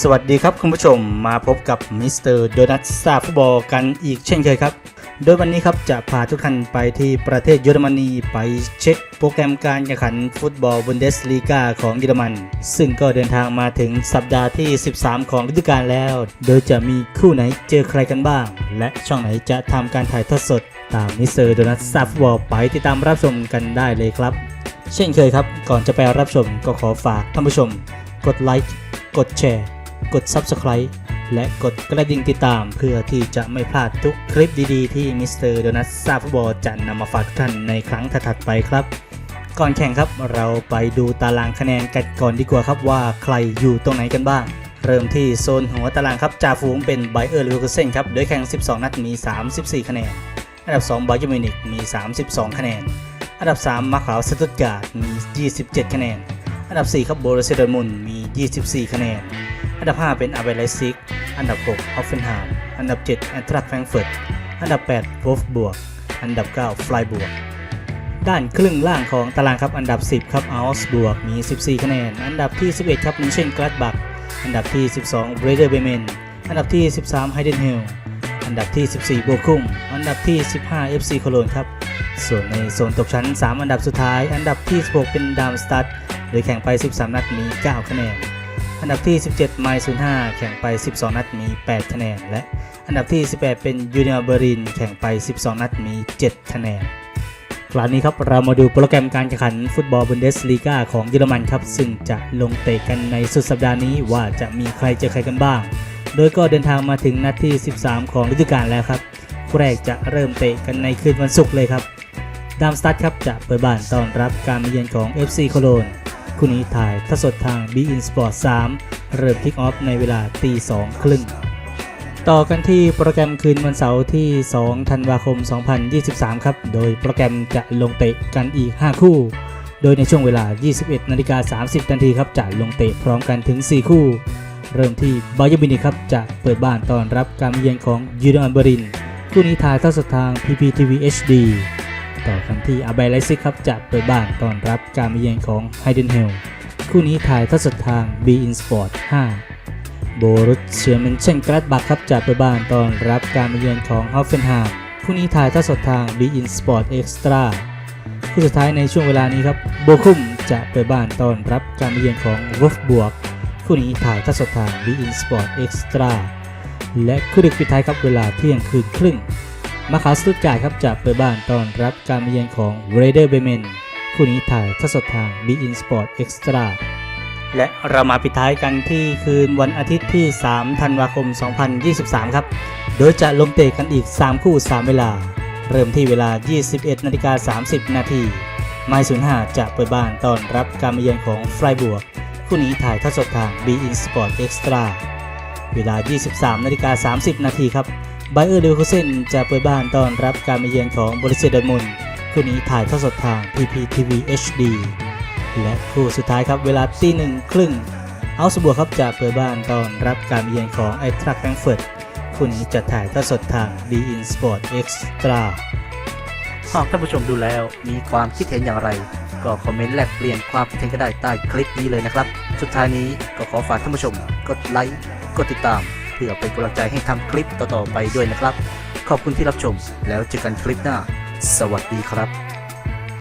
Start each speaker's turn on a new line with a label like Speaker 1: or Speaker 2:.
Speaker 1: สวัสดีครับคุณผู้ชมมาพบกับมิสเตอร์โดนัทซาฟุตบอลกันอีกเช่นเคยครับ โดยวันนี้ครับจะพาทุกท่านไปที่ประเทศเยอรมนีไปเช็คโปรแกรมการแข่งขันฟุตบอลบุนเดสลีกาของเยอรมัน ซึ่งก็เดินทางมาถึงสัปดาห์ที่ 13 ของฤดูกาลแล้ว โดยจะมีคู่ไหนเจอใครกันบ้าง และช่องไหนจะทำการถ่ายทอดสด ตามมิสเตอร์โดนัทซาฟุตบอลไปติดตามรับชมกันได้เลยครับ เช่นเคยครับ ก่อนจะไปรับชมก็ขอฝากท่านผู้ชม กดไลค์กดแชร์กด Subscribe และกดกระดิ่งติดตามเพื่อที่จะไม่พลาดทุกคลิปดีๆ ที่มิสเตอร์โดนัทซาฟุตบอลจะนำมาฝากทุกท่านในครั้งถัดไปครับ ก่อนแข่งครับเราไปดูตารางคะแนนกันก่อนดีกว่าครับว่าใครอยู่ตรงไหนกันบ้าง เริ่มที่โซนหัวตารางครับจ่าฝูงเป็นไบเออร์ลิเวอร์เซนครับโดยแข่ง 12 นัดมี 34 คะแนน อันดับ2ไบเยอร์มิวนิกมี 32 คะแนน อันดับ 3 มาขาวสตุตการ์ดมี 27 คะแนน อันดับ 4 ครับโบรเซียดอร์มุนมี 24 คะแนน อันดับ 5 เป็นอาเบไลซิก อันดับ 6 ออฟเฟนฮามอันดับ 7 แอนทรัคแฟรงเฟิร์ต อันดับ8โวฟบวก อันดับ 9 ฟลายบวก ด้านครึ่งล่างของตารางครับ อันดับ 10 ครับอัลส์บวก มี 14 คะแนน อันดับที่ 11 ครับมิเชนกรัดบัก อันดับที่ 12เบรเดอร์เบเมน อันดับที่ 13ไฮเดนเฮล อันดับที่ 14โบคุมอันดับที่ 15 FC โคโลนครับ ส่วนในโซนตกชั้น 3 อันดับสุดท้าย อันดับที่ 16 เป็นดามสตัดโดยแข่งไป 13 นัดมี 9 คะแนน อันดับที่ 17 ไมล์05 แข่งไป 12 นัดมี 8 คะแนน และอันดับที่ 18 เป็นยูเนียเบริน แข่งไป 12 นัดมี 7 คะแนนคราวนี้ครับเรามาดูโปรแกรมการแข่งขันฟุตบอลบุนเดสลีกาของเยอรมันครับ ซึ่งจะลงเตะกันในสุดสัปดาห์นี้ว่าจะมีใครเจอใครกันบ้าง โดยก็เดินทางมาถึงนัดที่ 13 ของฤดูกาลแล้วครับคู่แรกจะเริ่มเตะกันในคืนวันศุกร์เลยครับดามสตัดครับจะเปิดบ้านต้อนรับการมาเยือนของ FC โคโลนคู่นี้ถ่ายทสดทาง b i n Sport 3เริ่มคิกออฟในเวลาตี2ครึ่งต่อกันที่โปรแกรมคืนวันเสาร์ที่ 2 ธันวาคม 2023 ครับ โดยโปรแกรมจะลงเตะกันอีก 5 คู่ โดยในช่วงเวลา 21นาฬิกา30 นาทีครับจะลงเตะพร้อมกันถึง 4 คู่ เริ่มที่บาเยอร์มินิครับจะเปิดบ้านต้อนรับการมาเยือนของยูเนอันเบรินคู่นี้ถ่ายทอดสดทาง PPTV HD ต่อกันที่อาไบไลซิกครับจะเปิดบ้านต้อนรับการมาเยือนของไฮเดนเฮลคู่นี้ถ่ายทอดสดทาง b i n Sport 5 โบรุสเชียร์เมนเชนกรัดบักครับจะเปิดบ้านต้อนรับการมาเยือนของฮอฟเฟนฮามคู่นี้ถ่ายทอดสดทาง b i n Sport Extra คู่สุดท้ายในช่วงเวลานี้ครับโบคุมจะเปิดบ้านต้อนรับการมาเยือนของวอฟบวก คู่นี้ถ่ายทอดสดทาง b i n Sport Extra และคู่ดึกปิดท้ายครับเวลาเที่ยงคืนครึ่ง มาคาสตุตการ์ครับจะเปิดบ้านต้อนรับการมาเยือนของเรเดอร์เบเมนคู่นี้ถ่ายทอดสดทาง b i n Sport Extra และเรามาปิดท้ายกันที่คืนวันอาทิตย์ที่ 3 ธันวาคม 2023 ครับ โดยจะลงเตะกันอีก 3 คู่ 3 เวลา เริ่มที่เวลา 21นาฬิกา30 นาทีไมล์05 จะเปิดบ้านต้อนรับการมาเยือนของไฟบวก คู่นี้ถ่ายทอดสดทาง b i n Sport Extra เวลา 23นาฬิกา30 นาทีครับไบเออร์เลวคเซนจะเปิดบ้านต้อนรับการมาเยือนของบริเซดอร์มุนคู่นี้ถ่ายทอดสดทาง PPTV HD และคู่สุดท้ายครับเวลาตีหนึ่งครึ่งเอาสบัวครับจะเปิดบ้านต้อนรับการมาเยือนของไอทรัคแฟรงเฟิร์ตคู่นี้จะถ่ายทอดสดทาง b i n Sport Extra
Speaker 2: หากท่านผู้ชมดูแล้วมีความคิดเห็นอย่างไร ก็คอมเมนต์แลกเปลี่ยนความคิดเห็นก็ได้ใต้คลิปนี้เลยนะครับ สุดท้ายนี้ก็ขอฝากท่านผู้ชม กดไลค์ กดติดตาม เพื่อเป็นกำลังใจให้ทำคลิปต่อๆไปด้วยนะครับ ขอบคุณที่รับชมแล้วเจอกันคลิปหน้า สวัสดีครับ